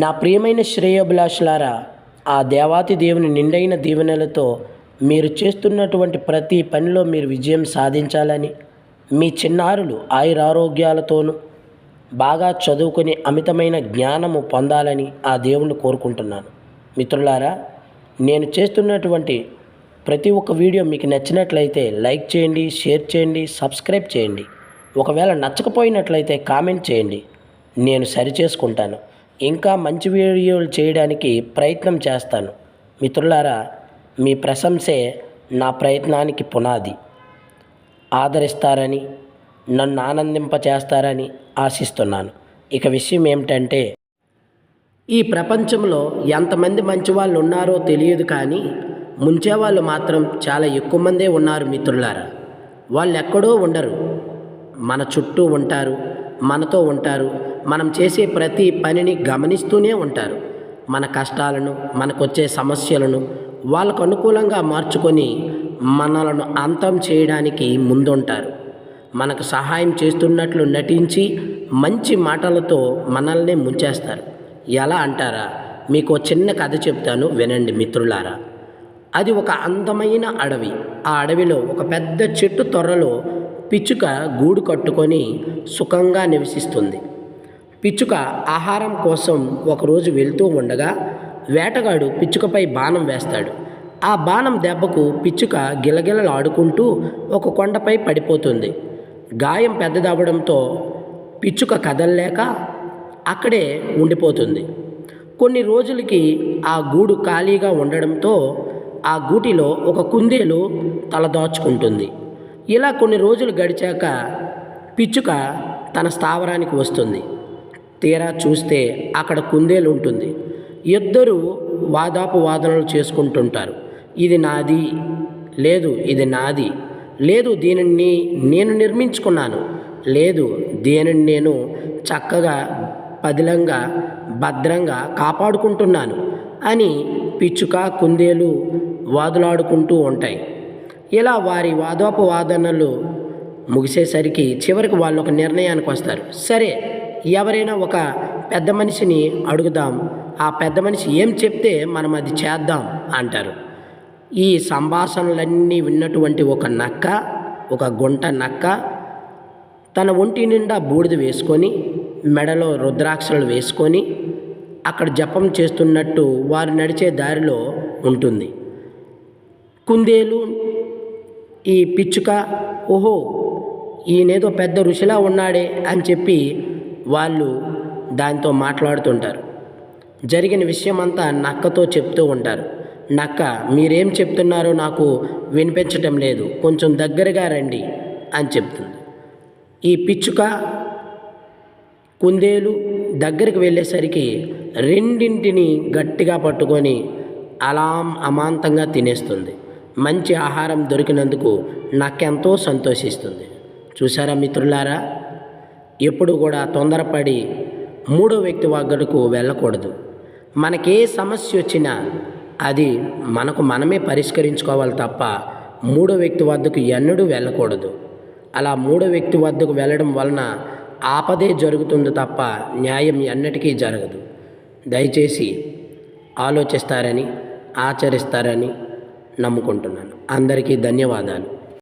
నా ప్రియమైన శ్రేయోభిలాషులారా ఆ దేవాతి దేవుని నిండైన దీవెనలతో మీరు చేస్తున్నటువంటి ప్రతి పనిలో మీరు విజయం సాధించాలని మీ చిన్నారులు ఆయురారోగ్యాలతోనూ బాగా చదువుకొని అమితమైన జ్ఞానము పొందాలని ఆ దేవుణ్ణి కోరుకుంటున్నాను. మిత్రులారా నేను చేస్తున్నటువంటి ప్రతి ఒక్క వీడియో మీకు నచ్చినట్లయితే లైక్ చేయండి షేర్ చేయండి సబ్స్క్రైబ్ చేయండి. ఒకవేళ నచ్చకపోయినట్లయితే కామెంట్ చేయండి. నేను సరి చేసుకుంటాను. ఇంకా మంచి వీడియోలు చేయడానికి ప్రయత్నం చేస్తాను. మిత్రులారా మీ ప్రశంసే నా ప్రయత్నానికి పునాది. ఆదరిస్తారని నన్ను ఆనందింపచేస్తారని ఆశిస్తున్నాను. ఇక విషయం ఏమిటంటే ఈ ప్రపంచంలో ఎంతమంది మంచి వాళ్ళు ఉన్నారో తెలియదు కానీ ముంచేవాళ్ళు మాత్రం చాలా ఎక్కువ మందే ఉన్నారు మిత్రులారా. వాళ్ళు ఎక్కడో ఉండరు. మన చుట్టూ ఉంటారు మనతో ఉంటారు మనం చేసే ప్రతి పనిని గమనిస్తూనే ఉంటారు. మన కష్టాలను మనకొచ్చే సమస్యలను వాళ్ళకు అనుకూలంగా మార్చుకొని మనలను అంతం చేయడానికి ముందుంటారు. మనకు సహాయం చేస్తున్నట్లు నటించి మంచి మాటలతో మనల్ని ముంచేస్తారు. ఎలా అంటారా? మీకు చిన్న కథ చెప్తాను వినండి మిత్రులారా. అది ఒక అందమైన అడవి. ఆ అడవిలో ఒక పెద్ద చెట్టు తొర్రలో పిచ్చుక గూడు కట్టుకొని సుఖంగా నివసిస్తుంది. పిచ్చుక ఆహారం కోసం ఒకరోజు వెళ్తూ ఉండగా వేటగాడు పిచ్చుకపై బాణం వేస్తాడు. ఆ బాణం దెబ్బకు పిచ్చుక గిలగిలలాడుకుంటూ ఒక కొండపై పడిపోతుంది. గాయం పెద్దదవ్వడంతో పిచ్చుక కదల్లేక అక్కడే ఉండిపోతుంది. కొన్ని రోజులకి ఆ గూడు ఖాళీగా ఉండడంతో ఆ గూటిలో ఒక కుందేలు తలదాచుకుంటుంది ఇలా కొన్ని రోజులు గడిచాక పిచ్చుక తన స్థావరానికి వస్తుంది. తీరా చూస్తే అక్కడ కుందేలు ఉంటుంది. ఇద్దరు వాదాపు వాదనలు చేసుకుంటుంటారు. ఇది నాది లేదు ఇది నాది. లేదు దీనిని నేను నిర్మించుకున్నాను. లేదు దీనిని నేను చక్కగా పదిలంగా భద్రంగా కాపాడుకుంటున్నాను అని పిచ్చుక కుందేలు వాదులాడుకుంటూ ఉంటాయి. ఇలా వారి వాదోపవాదనలు ముగిసేసరికి చివరికి వాళ్ళు ఒక నిర్ణయానికి వస్తారు. సరే ఎవరైనా ఒక పెద్ద మనిషిని అడుగుదాం ఆ పెద్ద మనిషి ఏం చెప్తే మనం అది చేద్దాం అంటారు. ఈ సంభాషణలన్నీ విన్నటువంటి ఒక నక్క ఒక గుంట నక్క తన ఒంటి నిండా బూడిద వేసుకొని మెడలో రుద్రాక్షలు వేసుకొని అక్కడ జపం చేస్తున్నట్టు వారు నడిచే దారిలో ఉంటుంది. కుందేలు ఈ పిచ్చుక ఓహో ఈయనేదో పెద్ద ఋషిలా ఉన్నాడే అని చెప్పి వాళ్ళు దాంతో మాట్లాడుతుంటారు. జరిగిన విషయం అంతా నక్కతో చెప్తూ ఉంటారు. నక్క మీరేం చెప్తున్నారో నాకు వినిపించటం లేదు. కొంచెం దగ్గరగా రండి అని చెప్తుంది. ఈ పిచ్చుక కుందేలు దగ్గరికి వెళ్ళేసరికి రెండింటిని గట్టిగా పట్టుకొని అలా అమాంతంగా తినేస్తుంది. మంచి ఆహారం దొరికినందుకు నాకెంతో సంతోషిస్తుంది. చూసారా మిత్రులారా? ఎప్పుడు కూడా తొందరపడి మూడో వ్యక్తి వద్దకు వెళ్ళకూడదు. మనకే సమస్య వచ్చినా అది మనకు మనమే పరిష్కరించుకోవాలి తప్ప మూడో వ్యక్తి వద్దకు ఎన్నడూ వెళ్ళకూడదు. అలా మూడో వ్యక్తి వద్దకు వెళ్ళడం వలన ఆపదే జరుగుతుంది తప్ప న్యాయం ఎన్నటికీ జరగదు. దయచేసి ఆలోచిస్తారని ఆచరిస్తారని నమ్ముకుంటున్నాను. అందరికీ ధన్యవాదాలు.